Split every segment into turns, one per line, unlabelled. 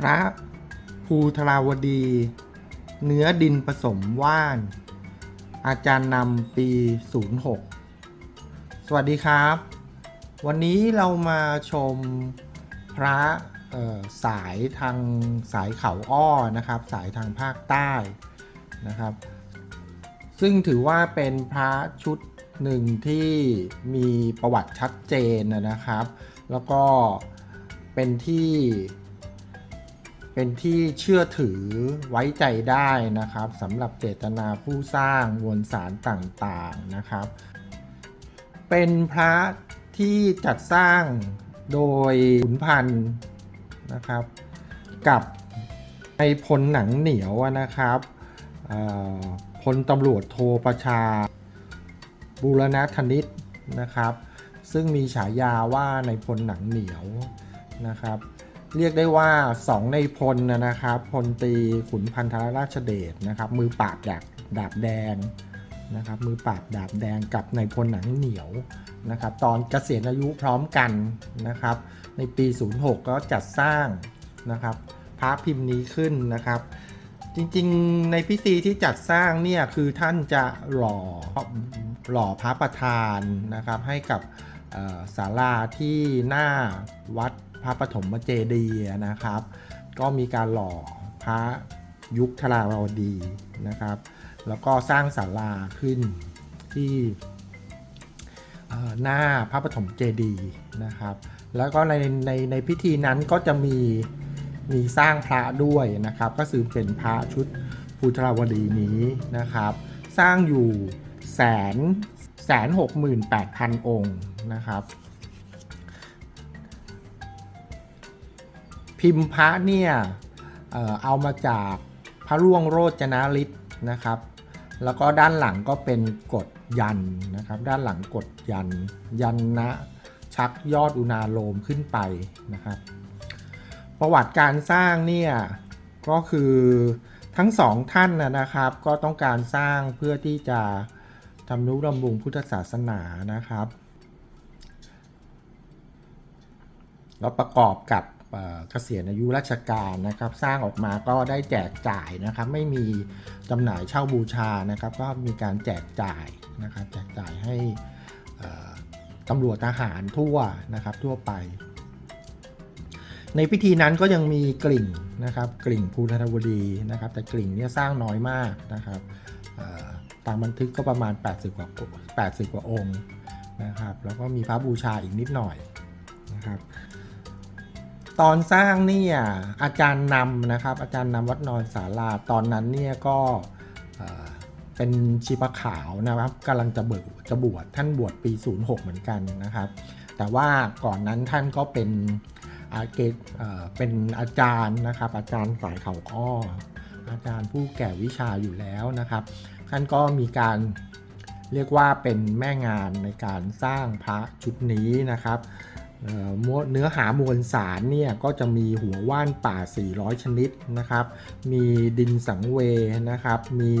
พระภูทราวดี เนื้อดินผสมว่าน อาจารย์นำปี 06 สวัสดีครับ วันนี้เรามาชมพระสายทางสายเขาอ้อนะครับ สายทางภาคใต้นะครับ ซึ่งถือว่าเป็นพระชุดหนึ่งที่มีประวัติชัดเจนนะครับ แล้วก็เป็นที่ เป็นที่เชื่อถือไว้ใจได้นะครับสำหรับเจตนาผู้สร้างมวลสารต่างๆนะครับ เป็นพระที่จัดสร้างโดยขุนพันธ์นะครับ กับในพลหนังเหนียวนะครับพลตำรวจโทประชาบูรณธนิตนะครับ ซึ่งมีฉายาว่าในพลหนังเหนียวนะครับ เรียกได้ว่า 2 ในพลนะครับพลตรีขุนพันธราชเดชนะครับ มือปราบดาบดาบแดงนะครับ มือปราบดาบแดงกับในพลหนังเหนียวนะครับ ตอนเกษียณอายุพร้อมกันนะครับ ในปี 06 ก็จัดสร้างนะครับพระพิมพ์นี้ขึ้นนะครับ จริงๆในพิธีที่จัดสร้างเนี่ยคือท่านจะหล่อหล่อพระประธานนะครับ ให้กับศาลาที่หน้าวัด พระปฐมเจดีย์นะครับ ก็มีการหล่อพระยุคธราวดีนะครับ แล้วก็สร้างศาลาขึ้นที่หน้าพระปฐมเจดีย์นะครับ แล้วก็ในในในพิธีนั้นก็จะมีมีสร้างพระด้วยนะครับ ก็คือเป็นพระชุดภูทราวดีนี้นะครับ สร้างอยู่แสนแสนหกหมื่นแปดพันองค์นะครับ พิมพ์พระเนี่ยเอามาจากพระร่วงโรจนาฤทธิ์นะครับ แล้วก็ด้านหลังก็เป็นกฎยันนะครับ ด้านหลังกฎยัน ยันนะชักยอดอุณาโลมขึ้นไปนะครับ ประวัติการสร้างเนี่ยก็คือทั้งสองท่านนะนะครับ ก็ต้องการสร้างเพื่อที่จะทำนุบำรุงพุทธศาสนานะครับ แล้วประกอบกับ เกษียณอายุราชการนะครับ สร้างออกมาก็ได้แจกจ่ายนะครับ ไม่มีจำหน่ายเช่าบูชานะครับ ก็มีการแจกจ่ายนะครับ แจกจ่ายให้ตำรวจทหารทั่วนะครับทั่วไป ในพิธีนั้นก็ยังมีกลิ่งนะครับ กลิ่งภูธนวดีนะครับ แต่กลิ่งเนี่ยสร้างน้อยมากนะครับตามบันทึกก็ประมาณ 80 กว่า 80 กว่าองค์นะครับ แล้วก็มีพระบูชาอีกนิดหน่อยนะครับ ตอนสร้างเนี่ยอาจารย์นำนะครับ อาจารย์นำวัดนอนศาลาตอนนั้นเนี่ยก็เป็นชีปะขาวนะครับกำลังจะเบิกจะบวชท่านบวชปี 06 เหมือนกันนะครับ แต่ว่าก่อนนั้นท่านก็เป็นอาเกตเป็นอาจารย์นะครับ อาจารย์ฝ่ายเขาอ้อ อาจารย์ผู้แก่วิชาอยู่แล้วนะครับ ท่านก็มีการเรียกว่าเป็นแม่งานในการสร้างพระชุดนี้นะครับ เนื้อหามวลสารเนี่ยก็จะมีหัวว่านป่า 400 ชนิดนะครับ มีดินสังเวยนะครับ มี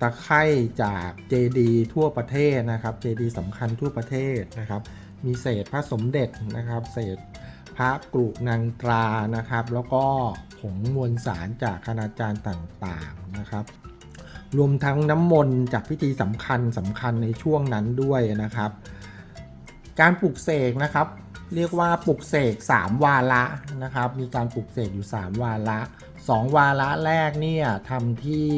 ตะไคร่จากเจดีทั่วประเทศนะครับ เจดีสำคัญทั่วประเทศนะครับ มีเศษพระสมเด็จนะครับ เศษพระกรุนางตรานะครับ แล้วก็ผงมวลสารจากคณาจารย์ต่างๆนะครับรวมทั้งน้ำมนต์จากพิธีสำคัญสำคัญในช่วงนั้นด้วยนะครับ การปลุกเสกนะครับ เรียกว่าปลุกเสก3 วาระนะครับ มีการปลุกเสกอยู่ 3 วาระ 2 วาระแรกเนี่ยทำที่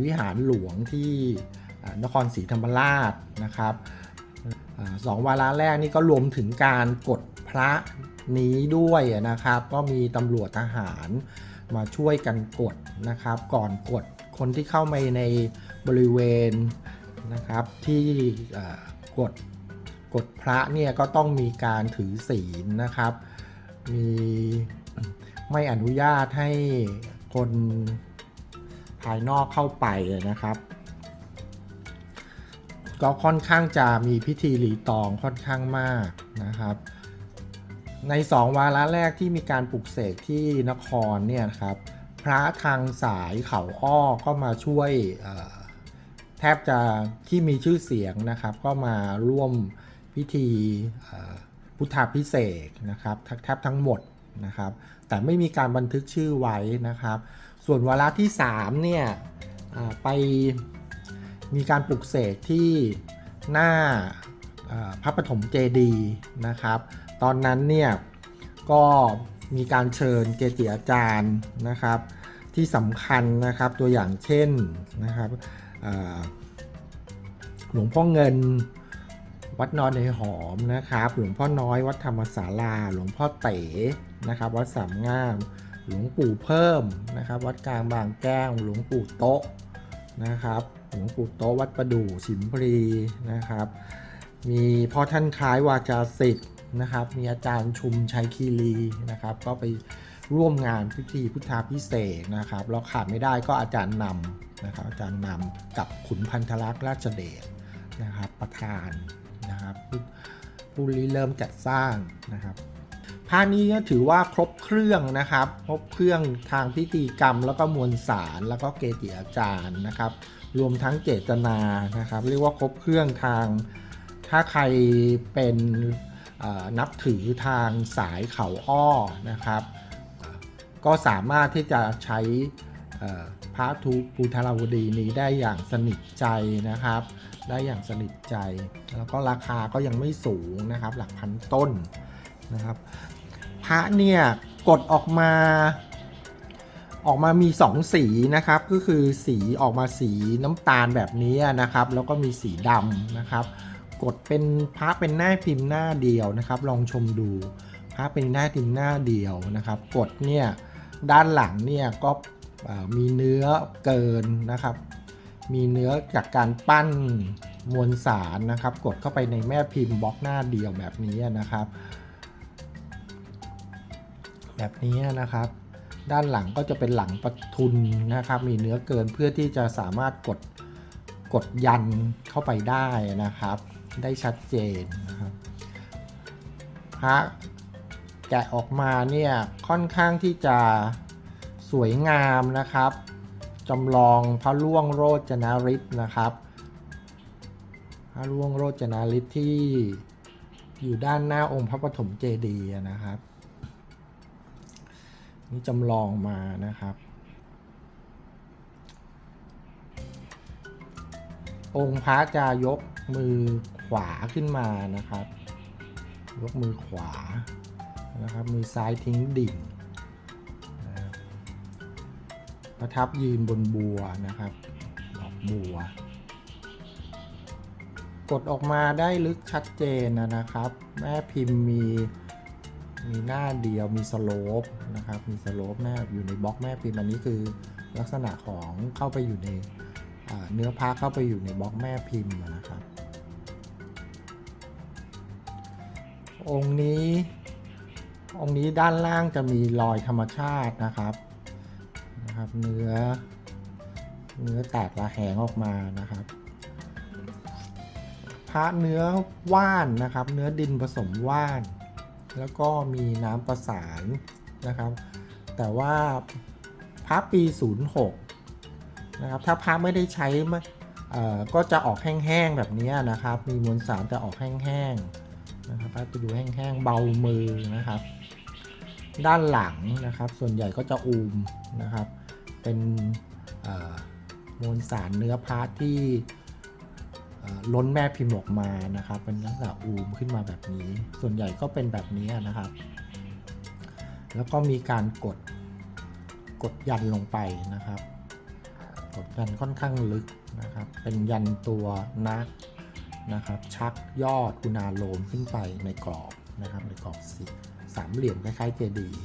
วิหารหลวงที่นครศรีธรรมราชนะครับสองวาระแรกนี่ก็รวมถึงการกดพระนี้ด้วยนะครับ ก็มีตำรวจทหารมาช่วยกันกดนะครับ ก่อนกดคนที่เข้ามาในบริเวณนะครับที่กด กฎพระเนี่ยก็ต้องมีการถือศีลนะครับ มีไม่อนุญาตให้คนภายนอกเข้าไปนะครับ ก็ค่อนข้างจะมีพิธีรีตองค่อนข้างมากนะครับ ในสองวาระแรกที่มีการปลุกเสกที่นครเนี่ยครับ พระทางสายเขาอ้อก็มาช่วยแทบจะที่มีชื่อเสียงนะครับ ก็มาร่วม พิธีพุทธาพิเศษนะครับแทบทั้งหมดนะครับ แต่ไม่มีการบันทึกชื่อไว้นะครับ ส่วนวาระที่3เนี่ยไปมีการปลุกเสกที่หน้าพระปฐมเจดีนะครับ ตอนนั้นเนี่ยก็มีการเชิญเกจิอาจารย์นะครับ ที่สำคัญนะครับตัวอย่างเช่นนะครับหลวงพ่อเงิน วัดนอนในหอมนะครับ หลวงพ่อน้อยวัดธรรมศาลา หลวงพ่อเต๋นะครับ วัดสามงาม หลวงปู่เพิ่มนะครับ วัดกลางบางแก้ว หลวงปู่โต๊ะนะครับ หลวงปู่โต๊ะวัดประดู่สิมพลีนะครับ มีพ่อท่านคล้ายวาจาสิทธิ์นะครับ มีอาจารย์ชุมชัยคีรีนะครับ ก็ไปร่วมงานพิธีพุทธาพิเศษนะครับแล้วขาดไม่ได้ก็อาจารย์นำนะครับอาจารย์นำกับขุนพันธลักษณ์ราชเดชนะครับประธาน นะครับผู้ริเริ่มจัดสร้างนะครับพานี้ก็ถือว่าครบเครื่องนะครับ ครบเครื่องทางพิธีกรรม แล้วก็มวลสารแล้วก็เกจิอาจารย์นะครับ รวมทั้งเจตนานะครับ เรียกว่าครบเครื่องทางถ้าใครเป็นนับถือทางสายเขาอ้อนะครับ ก็สามารถที่จะใช้ พระทุภูทาราวดีนี้ได้อย่างสนิทใจนะครับ ได้อย่างสนิทใจ แล้วก็ราคาก็ยังไม่สูงนะครับ หลักพันต้นนะครับ พระเนี่ยกดออกมา ออกมามี 2 สีนะครับ ก็คือสีออกมาสีน้ำตาลแบบนี้นะครับ แล้วก็มีสีดำนะครับ กดเป็นพระเป็นหน้าพิมพ์หน้าเดียวนะครับ ลองชมดูพระเป็นหน้าพิมพ์หน้าเดียวนะครับ กดเนี่ยด้านหลังเนี่ยก็ มีเนื้อเกินนะครับ มีเนื้อจากการปั้นมวลสารนะครับ กดเข้าไปในแม่พิมพ์บล็อกหน้าเดียวแบบนี้นะครับ แบบนี้นะครับ ด้านหลังก็จะเป็นหลังประทุนนะครับ มีเนื้อเกินเพื่อที่จะสามารถกดกดยันเข้าไปได้นะครับ ได้ชัดเจนนะครับพระแกะออกมาเนี่ยค่อนข้างที่จะ สวยงามนะครับจำลองพระล่วงโรจนาริศนะครับ พระล่วงโรจนาริศที่อยู่ด้านหน้าองค์พระปฐมเจดีย์นะครับ นี่จำลองมานะครับ องค์พระจะยกมือขวาขึ้นมานะครับ ยกมือขวานะครับ มือซ้ายทิ้งดิ่ง ประทับยืนบนบัวนะครับดอกบัว กดออกมาได้ลึกชัดเจนนะครับ แม่พิมพ์มีมีหน้าเดียวมีสโลปนะครับ มีสโลปแม่อยู่ในบล็อกแม่พิมพ์อันนี้คือลักษณะของเข้าไปอยู่ในเนื้อผ้าเข้าไปอยู่ในบล็อกแม่พิมพ์นะครับ องค์นี้ องค์นี้ด้านล่างจะมีรอยธรรมชาตินะครับ นะครับ เนื้อ เนื้อแตกระแหงออกมานะครับพระเนื้อว่านนะครับ เนื้อดินผสมว่าน แล้วก็มีน้ำประสานนะครับ แต่ว่าพระปี 06 นะครับ ถ้าพระไม่ได้ใช้ก็จะออกแห้งๆแบบนี้นะครับ มีมวลสารจะออกแห้งๆนะครับพระจะดูแห้งๆเบามือนะครับ ด้านหลังนะครับ ส่วนใหญ่ก็จะอูมนะครับ เป็นมวลสารเนื้อพระที่ล้นแม่พิมพ์ออกมานะครับ เป็นลักษณะอูมขึ้นมาแบบนี้ ส่วนใหญ่ก็เป็นแบบนี้นะครับ แล้วก็มีการกดกดยันลงไปนะครับ กดยันค่อนข้างลึกนะครับ เป็นยันตัวนักนะครับ ชักยอดกุณาโลมขึ้นไปในกรอบนะครับ ในกรอบสีสามเหลี่ยมคล้ายๆเจดีย์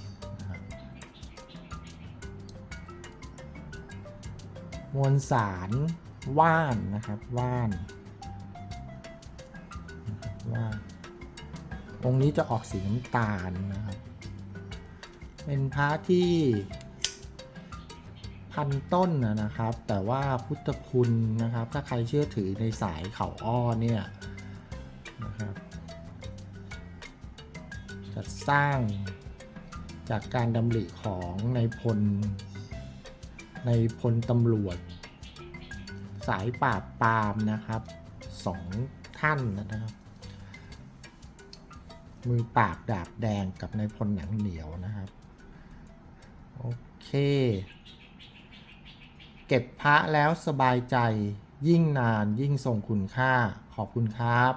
มวลสารว่านนะครับว่านว่านองค์นี้จะออกสีน้ำตาลนะครับ เป็นพระที่พันต้นนะครับ แต่ว่าพุทธคุณนะครับ ถ้าใครเชื่อถือในสายเขาอ้อเนี่ยนะครับจะสร้างจากการดำริของในพล ในพลตำรวจ สายปราบปรามนะครับสองท่านนะครับ มือปราบดาบแดงกับในพลหนังเหนียวนะครับ โอเค เก็บพระแล้วสบายใจยิ่งนานยิ่งทรงคุณค่าขอบคุณครับ